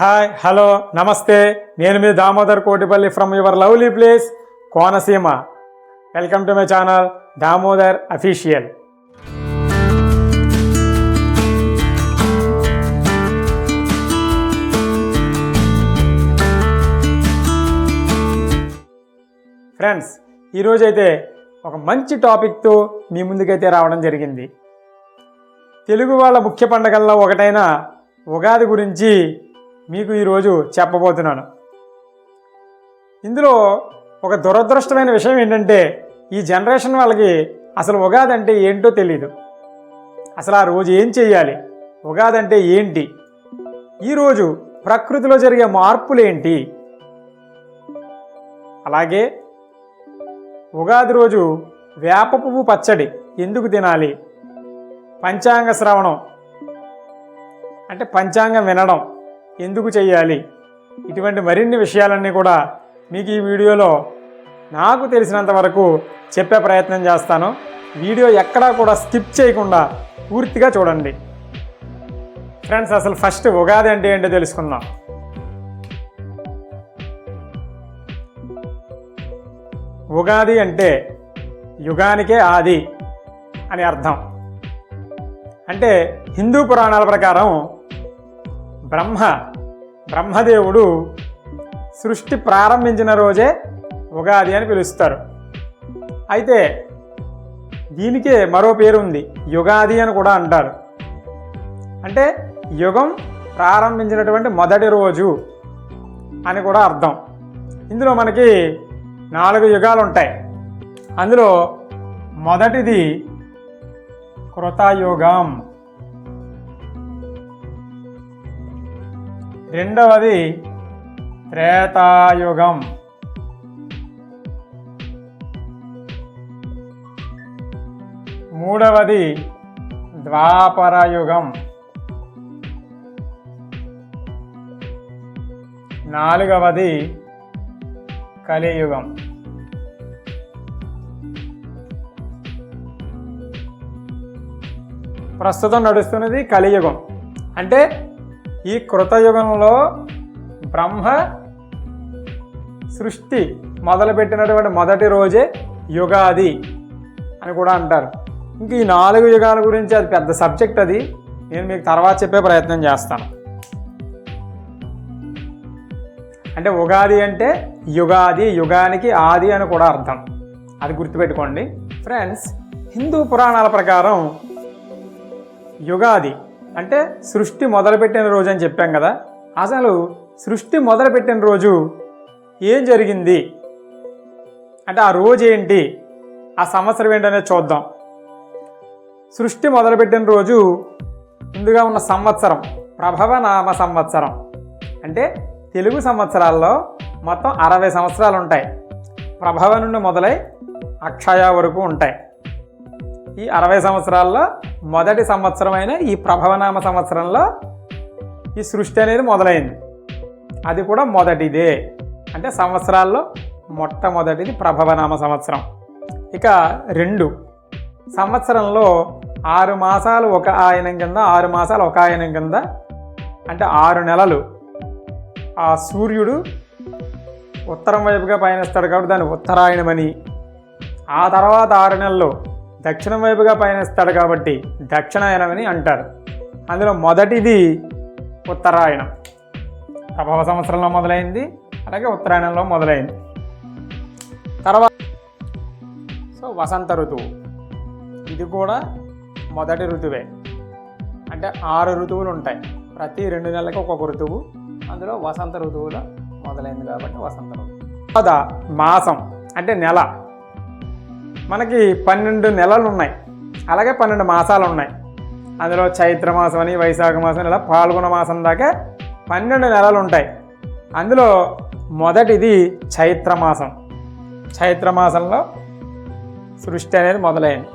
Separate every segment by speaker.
Speaker 1: Hi hello నమస్తే. నేను మీ Damodar Kotipalli from your lovely place Konaseema. Welcome to my channel Damodar official friends ఈరోజైతే ఒక మంచి టాపిక్తో మీ ముందుకైతే రావడం జరిగింది. తెలుగు వాళ్ళ ముఖ్య పండగల్లో ఒకటైన ఉగాది గురించి మీకు ఈరోజు చెప్పబోతున్నాను. ఇందులో ఒక దురదృష్టమైన విషయం ఏంటంటే ఈ జనరేషన్ వాళ్ళకి అసలు ఉగాది అంటే ఏంటో తెలియదు అసలు ఆ రోజు ఏం చెయ్యాలి? ఉగాది అంటే ఏంటి ఈరోజు ప్రకృతిలో జరిగే మార్పులు ఏంటి? అలాగే ఉగాది రోజు వేప పువ్వు పచ్చడి ఎందుకు తినాలి? పంచాంగ శ్రవణం అంటే పంచాంగం వినడం ఎందుకు చేయాలి ఇటువంటి మరిన్ని విషయాలన్నీ కూడా మీకు ఈ వీడియోలో నాకు తెలిసినంత వరకు చెప్పే ప్రయత్నం చేస్తాను. వీడియో ఎక్కడా కూడా స్కిప్ చేయకుండా పూర్తిగా చూడండి. ఫ్రెండ్స్ అసలు ఫస్ట్ ఉగాది అంటే ఏంటో తెలుసుకుందాం. ఉగాది అంటే యుగానికే ఆది అని అర్థం. అంటే హిందూ పురాణాల ప్రకారం బ్రహ్మ బ్రహ్మదేవుడు సృష్టి ప్రారంభించిన రోజే ఉగాది అని పిలుస్తారు. అయితే దీనికే మరో పేరు ఉంది యుగాది అని కూడా అంటారు. అంటే యుగం ప్రారంభించినటువంటి మొదటి రోజు అని కూడా అర్థం. ఇందులో మనకి నాలుగు యుగాలు ఉంటాయి. అందులో మొదటిది కృతయుగం. రెండవది త్రేతాయుగం. మూడవది ద్వాపరయుగం. నాలుగవది కలియుగం. ప్రస్తుతం నడుస్తున్నది కలియుగం. అంటే ఈ కృతయుగంలో బ్రహ్మ సృష్టి మొదలుపెట్టినటువంటి మొదటి రోజే యుగాది అని కూడా అంటారు. ఇంక ఈ నాలుగు యుగాల గురించి అది పెద్ద సబ్జెక్ట్ అది. నేను మీకు తర్వాత చెప్పే ప్రయత్నం చేస్తాను. అంటే ఉగాది అంటే యుగాది యుగానికి ఆది అని కూడా అర్థం. అది గుర్తుపెట్టుకోండి. ఫ్రెండ్స్ హిందూ పురాణాల ప్రకారం యుగాది అంటే సృష్టి మొదలుపెట్టిన రోజు అని చెప్పాం కదా. అసలు సృష్టి మొదలుపెట్టిన రోజు ఏం జరిగింది? అంటే ఆ రోజు ఏంటి? ఆ సంవత్సరం ఏంటనేది చూద్దాం. సృష్టి మొదలుపెట్టిన రోజు ముందుగా ఉన్న సంవత్సరం ప్రభవ నామ సంవత్సరం. అంటే తెలుగు సంవత్సరాల్లో మొత్తం అరవై సంవత్సరాలు ఉంటాయి. ప్రభవ నుండి మొదలై అక్షయ వరకు ఉంటాయి. ఈ అరవై సంవత్సరాల్లో మొదటి సంవత్సరమైన ఈ ప్రభవనామ సంవత్సరంలో ఈ సృష్టి అనేది మొదలైంది. అది కూడా మొదటిదే. అంటే సంవత్సరాల్లో మొట్టమొదటిది ప్రభవనామ సంవత్సరం. ఇక రెండు. సంవత్సరంలో ఆరు మాసాలు ఒక ఆయనం కింద ఆరు మాసాలు ఒక ఆయనం కింద అంటే ఆరు నెలలు. ఆ సూర్యుడు ఉత్తరం వైపుగా పయనిస్తాడు కాబట్టి దాన్ని ఉత్తరాయణమని. ఆ తర్వాత ఆరు నెలలు దక్షిణం వైపుగా పయనిస్తాడు కాబట్టి దక్షిణాయనమని అంటారు. అందులో మొదటిది ఉత్తరాయణం. ప్రభవ సంవత్సరంలో మొదలైంది అలాగే ఉత్తరాయణంలో మొదలైంది. తర్వాత సో వసంత ఋతువు. ఇది కూడా మొదటి ఋతువే. అంటే ఆరు ఋతువులు ఉంటాయి. ప్రతి రెండు నెలలకు ఒక్కొక్క ఋతువు. అందులో వసంత ఋతువులో మొదలైంది కాబట్టి వసంత ఋతువు. తర్వాత మాసం అంటే నెల. మనకి పన్నెండు నెలలు ఉన్నాయి అలాగే పన్నెండు మాసాలు ఉన్నాయి అందులో చైత్ర మాసం అని వైశాఖ మాసం ఇలా పాల్గొన మాసం దాకా పన్నెండు నెలలు ఉంటాయి అందులో మొదటిది చైత్ర మాసం. చైత్ర మాసంలో సృష్టి అనేది మొదలైంది.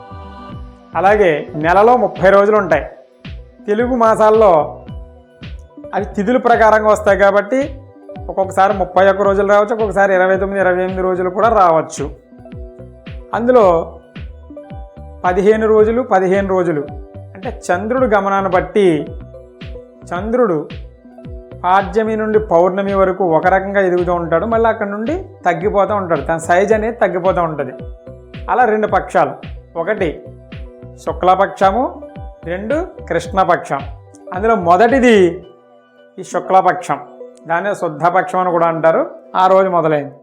Speaker 1: అలాగే నెలలో ముప్పై రోజులు ఉంటాయి తెలుగు మాసాల్లో అవి తిథుల ప్రకారంగా వస్తాయి కాబట్టి ఒక్కొక్కసారి ముప్పై ఒక్క రోజులు రావచ్చు ఒక్కొక్కసారి ఇరవై తొమ్మిది ఇరవై ఎనిమిది రోజులు కూడా రావచ్చు. అందులో పదిహేను రోజులు పదిహేను రోజులు. అంటే చంద్రుడు గమనాన్ని బట్టి చంద్రుడు పాడ్యమి నుండి పౌర్ణమి వరకు ఒక రకంగా ఎదుగుతూ ఉంటాడు. మళ్ళీ అక్కడ నుండి తగ్గిపోతూ ఉంటాడు. తన సైజ్ అనేది తగ్గిపోతూ ఉంటుంది. అలా రెండు పక్షాలు. ఒకటి శుక్లపక్షము రెండు కృష్ణపక్షం. అందులో మొదటిది ఈ శుక్లపక్షం. దాన్ని శుద్ధపక్షం అని కూడా అంటారు. ఆ రోజు మొదలైంది.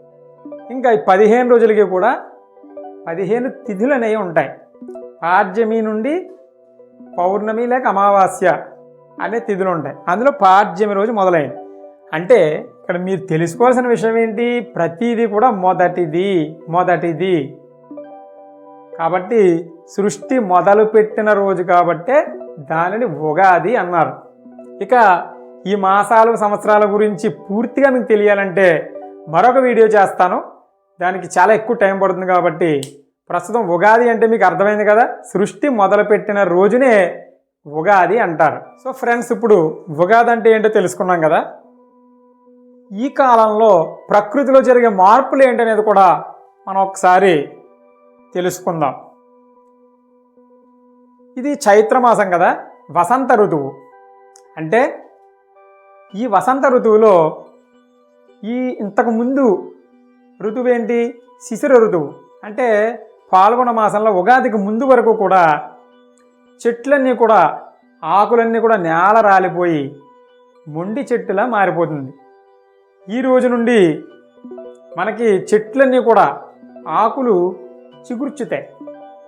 Speaker 1: ఇంకా ఈ పదిహేను రోజులకి కూడా పదిహేను తిథులు అనేవి ఉంటాయి. పాడ్యమి నుండి పౌర్ణమి లేక అమావాస్య అనే తిథులు ఉంటాయి అందులో పాడ్యమి రోజు మొదలైంది. అంటే ఇక్కడ మీరు తెలుసుకోవాల్సిన విషయం ఏంటి? ప్రతిదీ కూడా మొదటిది మొదటిది. కాబట్టి సృష్టి మొదలుపెట్టిన రోజు కాబట్టే దానిని ఉగాది అన్నారు. ఇక ఈ మాసాలు సంవత్సరాల గురించి పూర్తిగా మీకు తెలియాలంటే మరొక వీడియో చేస్తాను. దానికి చాలా ఎక్కువ టైం పడుతుంది కాబట్టి ప్రస్తుతం ఉగాది అంటే మీకు అర్థమైంది కదా? సృష్టి మొదలుపెట్టిన రోజునే ఉగాది అంటారు. సో ఫ్రెండ్స్ ఇప్పుడు ఉగాది అంటే ఏంటో తెలుసుకున్నాం కదా? ఈ కాలంలో ప్రకృతిలో జరిగే మార్పులు ఏంటనేది కూడా మనం ఒకసారి తెలుసుకుందాం. ఇది చైత్రమాసం కదా? వసంత ఋతువు. అంటే ఈ వసంత ఋతువులో ఈ ఇంతకుముందు ఋతువు ఏంటి శిశిర ఋతువు. అంటే పాల్గొన మాసంలో ఉగాదికి ముందు వరకు కూడా చెట్లన్నీ కూడా ఆకులన్నీ కూడా నేల రాలిపోయి మొండి చెట్టులా మారిపోతుంది. ఈ రోజు నుండి మనకి చెట్లన్నీ కూడా ఆకులు చిగుర్చుతాయి.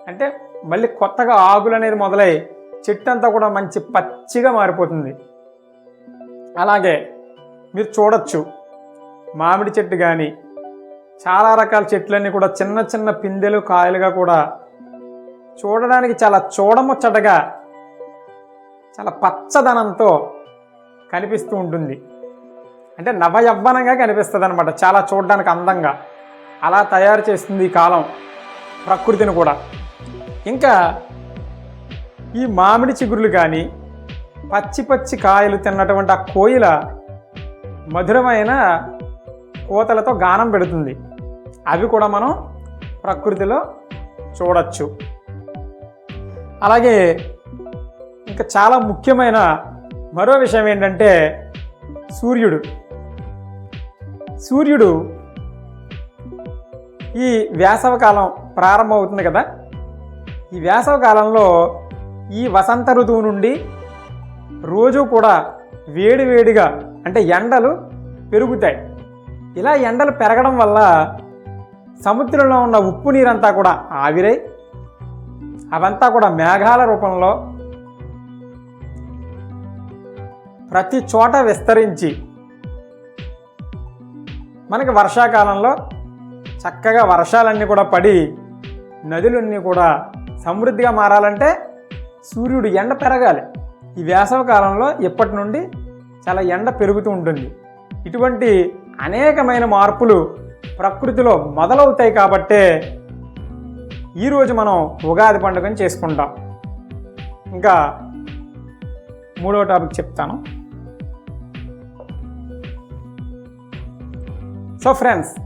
Speaker 1: అంటే మళ్ళీ కొత్తగా ఆకులు అనేది మొదలై చెట్టు అంతా కూడా మంచి పచ్చిగా మారిపోతుంది. అలాగే మీరు చూడొచ్చు. మామిడి చెట్టు కానీ చాలా రకాల చెట్లన్నీ కూడా చిన్న చిన్న పిందెలు కాయలుగా కూడా చూడడానికి చాలా చూడముచ్చటగా చాలా పచ్చదనంతో కనిపిస్తూ ఉంటుంది. అంటే నవయవ్వనంగా కనిపిస్తుంది అనమాట చాలా చూడడానికి అందంగా. అలా తయారు చేస్తుంది ఈ కాలం ప్రకృతిని కూడా. ఇంకా ఈ మామిడి చిగురులు కానీ పచ్చి పచ్చి కాయలు తిన్నటువంటి ఆ కోయిల మధురమైన కోతలతో గానం పెడుతుంది. అవి కూడా మనం ప్రకృతిలో చూడొచ్చు. అలాగే ఇంకా చాలా ముఖ్యమైన మరో విషయం ఏంటంటే సూర్యుడు. సూర్యుడు ఈ వేసవకాలం ప్రారంభమవుతుంది కదా. ఈ వేసవకాలంలో ఈ వసంత ఋతువు నుండి రోజు కూడా వేడి వేడిగా అంటే ఎండలు పెరుగుతాయి. ఇలా ఎండలు పెరగడం వల్ల సముద్రంలో ఉన్న ఉప్పు నీరంతా కూడా ఆవిరై అవంతా కూడా మేఘాల రూపంలో ప్రతి చోట విస్తరించి మనకి వర్షాకాలంలో చక్కగా వర్షాలన్నీ కూడా పడి నదులన్నీ కూడా సమృద్ధిగా మారాలంటే సూర్యుడు ఎండ పెరగాలి. ఈ వేసవ కాలంలో ఇప్పటి నుండి చాలా ఎండ పెరుగుతూ ఉంటుంది. ఇటువంటి అనేకమైన మార్పులు ప్రకృతిలో మొదలవుతాయి కాబట్టే ఈరోజు మనం ఉగాది పండుగను చేసుకుంటాం. ఇంకా మూడో టాపిక్ చెప్తాను. సో ఫ్రెండ్స్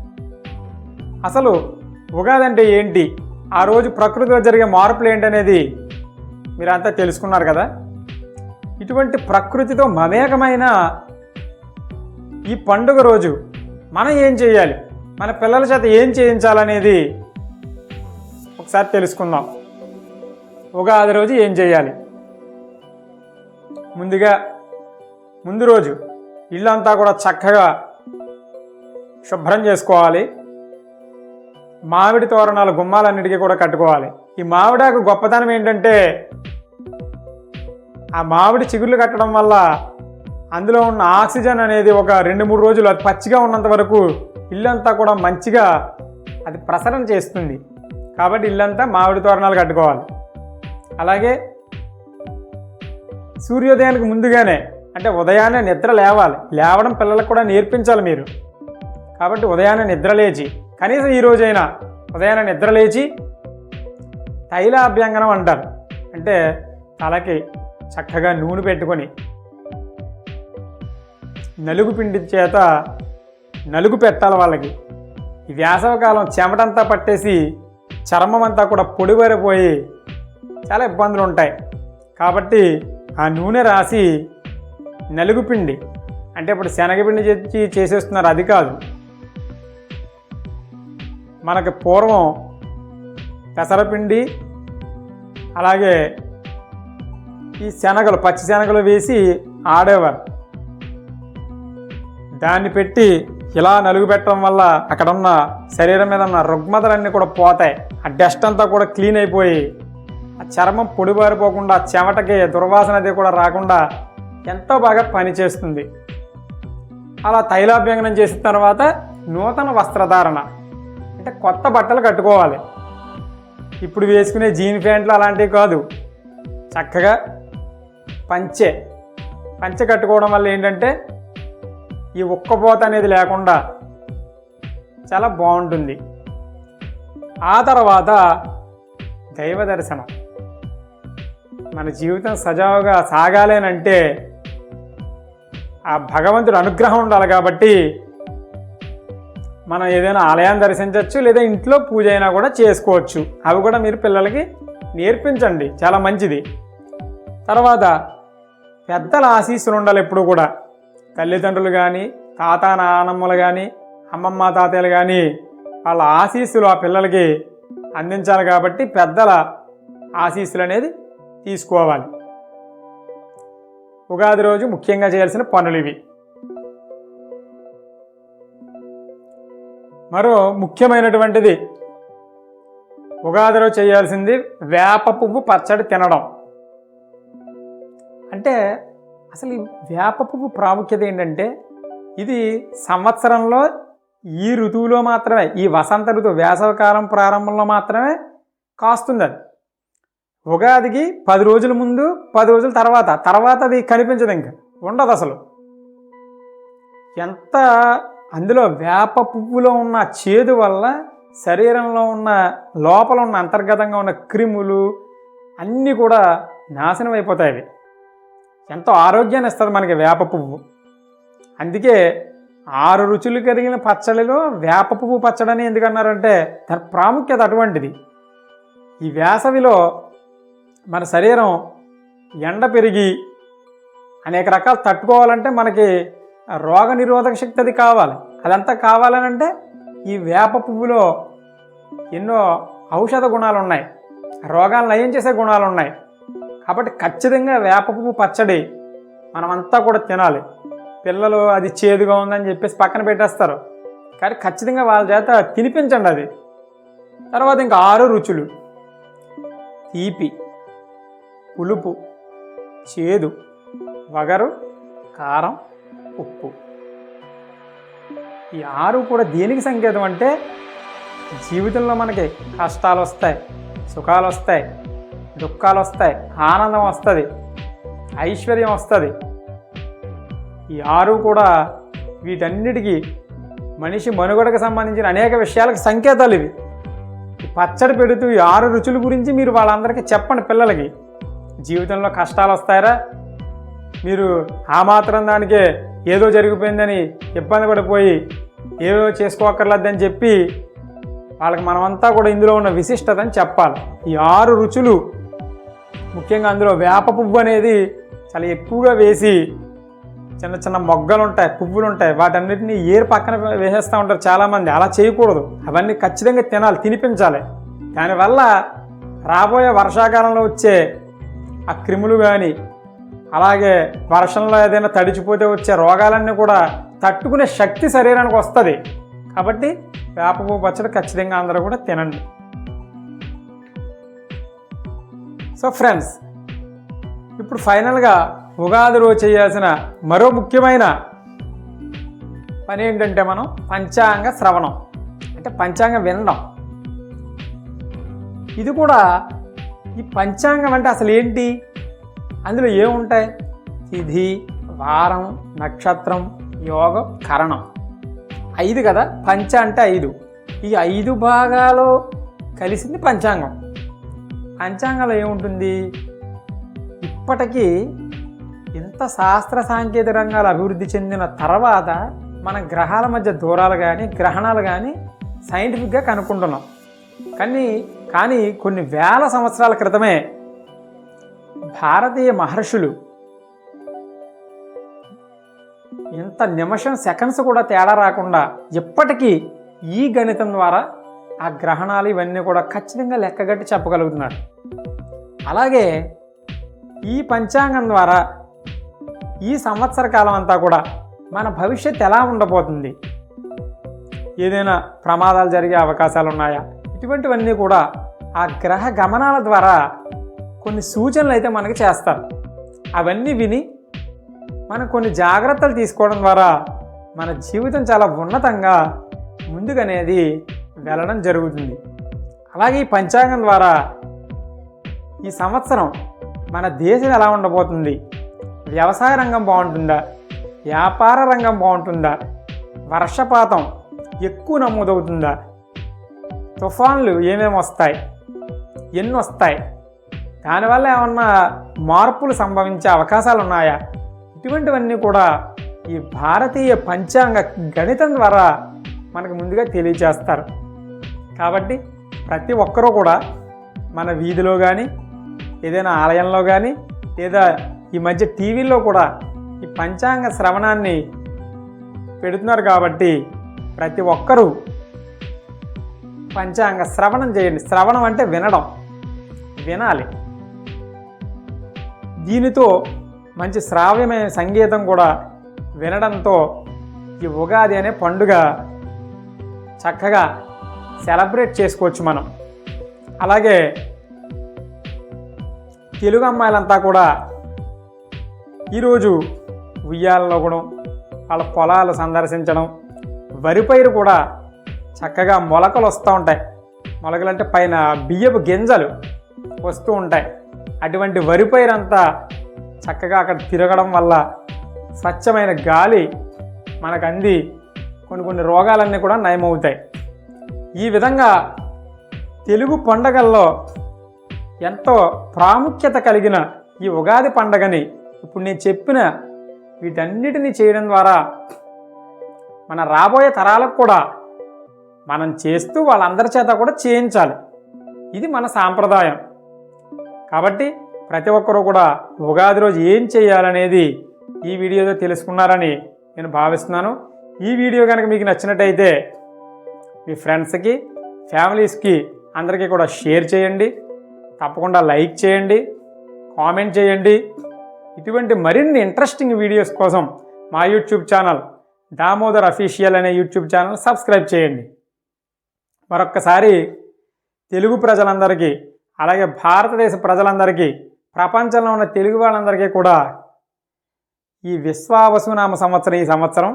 Speaker 1: అసలు ఉగాది అంటే ఏంటి? ఆ రోజు ప్రకృతిలో జరిగే మార్పులు ఏంటనేది మీరంతా తెలుసుకున్నారు కదా? ఇటువంటి ప్రకృతితో మమేకమైన ఈ పండుగ రోజు మనం ఏం చేయాలి? మన పిల్లల చేత ఏం చేయించాలనేది ఒకసారి తెలుసుకుందాం. ఉగాది రోజు ఏం చేయాలి? ముందుగా ముందు రోజు ఇల్లంతా కూడా చక్కగా శుభ్రం చేసుకోవాలి. మామిడి తోరణాలు గుమ్మాలన్నిటికీ కూడా కట్టుకోవాలి. ఈ మామిడాకు గొప్పతనం ఏంటంటే ఆ మామిడి చిగుళ్ళు కట్టడం వల్ల అందులో ఉన్న ఆక్సిజన్ అనేది ఒక రెండు మూడు రోజులు అది పచ్చిగా ఉన్నంత వరకు ఇల్లంతా కూడా మంచిగా అది ప్రసరణ చేస్తుంది. కాబట్టి ఇల్లంతా మామిడి తోరణాలు కట్టుకోవాలి. అలాగే సూర్యోదయానికి ముందుగానే అంటే ఉదయాన్నే నిద్ర లేవాలి. లేవడం పిల్లలకు కూడా నేర్పించాలి మీరు. కాబట్టి ఉదయాన్నే నిద్ర లేచి కనీసం ఈ రోజైనా ఉదయాన్నే నిద్ర లేచి తైలాభ్యంగనం అంటారు. అంటే తలకి చక్కగా నూనె పెట్టుకొని నలుగు పిండి చేత నలుగు పెట్టాలి వాళ్ళకి. ఈ వేసవకాలం చెమటంతా పట్టేసి చర్మం అంతా కూడా పొడివరిపోయి చాలా ఇబ్బందులు ఉంటాయి. కాబట్టి ఆ నూనె రాసి నలుగు పిండి అంటే ఇప్పుడు శనగపిండి తెచ్చి చేసేస్తున్నారు అది కాదు. మనకి పూర్వం పెసరపిండి అలాగే ఈ శనగలు పచ్చి శనగలు వేసి ఆడేవారు. దాన్ని పెట్టి ఇలా నలుగు పెట్టడం వల్ల అక్కడ ఉన్న శరీరం మీద ఉన్న రుగ్మతలన్నీ కూడా పోతాయి. ఆ డస్ట్ అంతా కూడా క్లీన్ అయిపోయి ఆ చర్మం పొడిబారిపోకుండా చెమటకి దుర్వాసన అది కూడా రాకుండా ఎంతో బాగా పనిచేస్తుంది అలా తైలాభ్యంగనం చేసిన తర్వాత నూతన వస్త్రధారణ అంటే కొత్త బట్టలు కట్టుకోవాలి. ఇప్పుడు వేసుకునే జీన్ ప్యాంట్లు అలాంటివి కాదు. చక్కగా పంచె పంచె కట్టుకోవడం వల్ల ఏంటంటే ఈ ఉక్కపోత అనేది లేకుండా చాలా బాగుంటుంది. ఆ తర్వాత దైవ దర్శనం. మన జీవితం సజావుగా సాగాలేనంటే ఆ భగవంతుడు అనుగ్రహం ఉండాలి కాబట్టి మనం ఏదైనా ఆలయాన్ని దర్శించవచ్చు లేదా ఇంట్లో పూజ అయినా కూడా చేసుకోవచ్చు. అవి కూడా మీరు పిల్లలకి నేర్పించండి. చాలా మంచిది. తర్వాత పెద్దల ఆశీస్సులు ఉండాలి ఎప్పుడు కూడా. తల్లిదండ్రులు కానీ తాత నానమ్మలు కానీ అమ్మమ్మ తాతయ్యలు కానీ వాళ్ళ ఆశీస్సులు ఆ పిల్లలకి అందించాలి కాబట్టి పెద్దల ఆశీస్సులు అనేది తీసుకోవాలి. ఉగాది రోజు ముఖ్యంగా చేయాల్సిన పనులు ఇవి. మరో ముఖ్యమైనటువంటిది ఉగాది రోజు చేయాల్సింది వేప పువ్వు పచ్చడి తినడం. అంటే అసలు ఈ వేప పువ్వు ప్రాముఖ్యత ఏంటంటే ఇది సంవత్సరంలో ఈ ఋతువులో మాత్రమే ఈ వసంత ఋతువు వేసవకాలం ప్రారంభంలో మాత్రమే కాస్తుంది అది ఉగాదికి పది రోజుల ముందు పది రోజుల తర్వాత తర్వాత అది కనిపించదు ఇంకా ఉండదు అసలు. ఎంత అందులో వేప పువ్వులో ఉన్న చేదు వల్ల శరీరంలో ఉన్న లోపల ఉన్న అంతర్గతంగా ఉన్న క్రిములు అన్నీ కూడా నాశనం అయిపోతాయి ఎంతో ఆరోగ్యాన్ని ఇస్తుంది మనకి వేప పువ్వు. అందుకే ఆరు రుచులు కలిగిన పచ్చడిలో వేప పువ్వు పచ్చడని ఎందుకన్నారంటే దాని ప్రాముఖ్యత అటువంటిది. ఈ వేసవిలో మన శరీరం ఎండ పెరిగి అనేక రకాలు తట్టుకోవాలంటే మనకి రోగ నిరోధక శక్తి అది కావాలి. అదంతా కావాలనంటే ఈ వేప పువ్వులో ఎన్నో ఔషధ గుణాలు ఉన్నాయి రోగాలను నయం చేసే గుణాలు ఉన్నాయి కాబట్టి ఖచ్చితంగా వేప పువ్వు పచ్చడి మనమంతా కూడా తినాలి. పిల్లలు అది చేదుగా ఉందని చెప్పేసి పక్కన పెట్టేస్తారు. కానీ ఖచ్చితంగా వాళ్ళ చేత తినిపించండి అది. తర్వాత ఇంకా ఆరు రుచులు. తీపి పులుపు చేదు వగరు కారం ఉప్పు. ఈ ఆరు కూడా దేనికి సంకేతం అంటే జీవితంలో మనకి కష్టాలు వస్తాయి సుఖాలు వస్తాయి. దుఃఖాలు వస్తాయి ఆనందం వస్తుంది ఐశ్వర్యం వస్తుంది. ఈ ఆరు కూడా వీటన్నిటికీ మనిషి మనుగడకు సంబంధించిన అనేక విషయాలకు సంకేతాలు ఇవి. పచ్చడి పెడుతూ ఈ ఆరు రుచుల గురించి మీరు వాళ్ళందరికీ చెప్పండి పిల్లలకి. జీవితంలో కష్టాలు వస్తాయరా మీరు ఆ మాత్రం దానికే ఏదో జరిగిపోయిందని ఇబ్బంది పడిపోయి ఏదో చేసుకోకర్లేదని చెప్పి వాళ్ళకి మనమంతా కూడా ఇందులో ఉన్న విశిష్టతని చెప్పాలి. ఈ ఆరు రుచులు ముఖ్యంగా అందులో వేప పువ్వు అనేది చాలా ఎక్కువగా వేసి చిన్న చిన్న మొగ్గలు ఉంటాయి పువ్వులు ఉంటాయి వాటన్నిటిని ఏరు పక్కన వేసేస్తూ ఉంటారు చాలామంది. అలా చేయకూడదు. అవన్నీ ఖచ్చితంగా తినాలి తినిపించాలి. దానివల్ల రాబోయే వర్షాకాలంలో వచ్చే ఆ క్రిములు కానీ అలాగే వర్షంలో ఏదైనా తడిచిపోతే వచ్చే రోగాలన్నీ కూడా తట్టుకునే శక్తి శరీరానికి వస్తుంది. కాబట్టి వేప పువ్వు పచ్చడి ఖచ్చితంగా అందరూ కూడా తినండి. సో ఫ్రెండ్స్ ఇప్పుడు ఫైనల్గా ఉగాది రోజు చేయాల్సిన మరో ముఖ్యమైన పని ఏంటంటే మనం పంచాంగ శ్రవణం అంటే పంచాంగం వినడం. ఇది కూడా ఈ పంచాంగం అంటే అసలు ఏంటి? అందులో ఏముంటాయి? తిథి వారం నక్షత్రం యోగం కరణం. ఐదు కదా? పంచ అంటే ఐదు. ఈ ఐదు భాగాలు కలిసింది పంచాంగం. పంచాంగంలో ఏముంటుంది? ఇప్పటికీ ఇంత శాస్త్ర సాంకేతిక రంగాలు అభివృద్ధి చెందిన తర్వాత మన గ్రహాల మధ్య దూరాలు కానీ గ్రహణాలు కానీ సైంటిఫిక్గా కనుక్కుంటున్నాం. కానీ కానీ కొన్ని వేల సంవత్సరాల క్రితమే భారతీయ మహర్షులు ఇంత నిమిషం సెకండ్స్ కూడా తేడా రాకుండా ఇప్పటికీ ఈ గణితం ద్వారా ఆ గ్రహణాలు ఇవన్నీ కూడా ఖచ్చితంగా లెక్కగట్టి చెప్పగలుగుతున్నాడు. అలాగే ఈ పంచాంగం ద్వారా ఈ సంవత్సర కాలం అంతా కూడా మన భవిష్యత్ ఎలా ఉండబోతుంది? ఏదైనా ప్రమాదాలు జరిగే అవకాశాలు ఉన్నాయా? ఇటువంటివన్నీ కూడా ఆ గ్రహ గమనాల ద్వారా కొన్ని సూచనలు అయితే మనకి చేస్తారు. అవన్నీ విని మనం కొన్ని జాగ్రత్తలు తీసుకోవడం ద్వారా మన జీవితం చాలా ఉన్నతంగా ముందుకనేది వెళ్ళడం జరుగుతుంది. అలాగే ఈ పంచాంగం ద్వారా ఈ సంవత్సరం మన దేశం ఎలా ఉండబోతుంది? వ్యవసాయ రంగం బాగుంటుందా? వ్యాపార రంగం బాగుంటుందా? వర్షపాతం ఎక్కువ నమోదవుతుందా? తుఫాన్లు ఏమేమి వస్తాయి? ఎన్ని వస్తాయి? దానివల్ల ఏమన్నా మార్పులు సంభవించే అవకాశాలు ఉన్నాయా? ఇటువంటివన్నీ కూడా ఈ భారతీయ పంచాంగ గణితం ద్వారా మనకు ముందుగా తెలియజేస్తారు కాబట్టి ప్రతి ఒక్కరూ కూడా మన వీధిలో కానీ ఏదైనా ఆలయంలో కానీ లేదా ఈ మధ్య టీవీల్లో కూడా ఈ పంచాంగ శ్రవణాన్ని పెడుతున్నారు కాబట్టి ప్రతి ఒక్కరూ పంచాంగ శ్రవణం చేయండి. శ్రవణం అంటే వినడం వినాలి. దీనితో మంచి శ్రావ్యమైన సంగీతం కూడా వినడంతో ఈ ఉగాది అనే పండుగ చక్కగా సెలబ్రేట్ చేసుకోవచ్చు మనం. అలాగే తెలుగు అమ్మాయిలంతా కూడా ఈరోజు ఉయ్యాలలో కూడా వాళ్ళ పొలాలు సందర్శించడం వరి పైరు కూడా చక్కగా మొలకలు వస్తూ ఉంటాయి. మొలకలు అంటే పైన బియ్యపు గింజలు వస్తూ ఉంటాయి. అటువంటి వరి పైరంతా చక్కగా అక్కడ తిరగడం వల్ల స్వచ్ఛమైన గాలి మనకు అంది కొన్ని కొన్ని రోగాలన్నీ కూడా నయమవుతాయి. ఈ విధంగా తెలుగు పండగల్లో ఎంతో ప్రాముఖ్యత కలిగిన ఈ ఉగాది పండగని ఇప్పుడు నేను చెప్పిన వీటన్నిటిని చేయడం ద్వారా మన రాబోయే తరాలకు కూడా మనం చేస్తూ వాళ్ళందరి చేత కూడా చేయించాలి. ఇది మన సాంప్రదాయం. కాబట్టి ప్రతి ఒక్కరూ కూడా ఉగాది రోజు ఏం చేయాలనేది ఈ వీడియోలో తెలుసుకున్నారని నేను భావిస్తున్నాను. ఈ వీడియో కనుక మీకు నచ్చినట్టయితే మీ ఫ్రెండ్స్కి ఫ్యామిలీస్కి అందరికీ కూడా షేర్ చేయండి. తప్పకుండా లైక్ చేయండి కామెంట్ చేయండి. ఇటువంటి మరిన్ని ఇంట్రెస్టింగ్ వీడియోస్ కోసం మా యూట్యూబ్ ఛానల్ దామోదర్ అఫీషియల్ అనే యూట్యూబ్ ఛానల్ సబ్స్క్రైబ్ చేయండి. మరొక్కసారి తెలుగు ప్రజలందరికీ అలాగే భారతదేశ ప్రజలందరికీ ప్రపంచంలో ఉన్న తెలుగు వాళ్ళందరికీ కూడా ఈ విశ్వావసునామ సంవత్సరం ఈ సంవత్సరం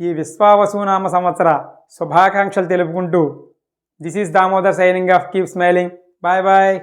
Speaker 1: ఈ విశ్వావసునామ సంవత్సర శుభాకాంక్షలు తెలుపుకుంటూ. This is Damodar signing off keep smiling bye bye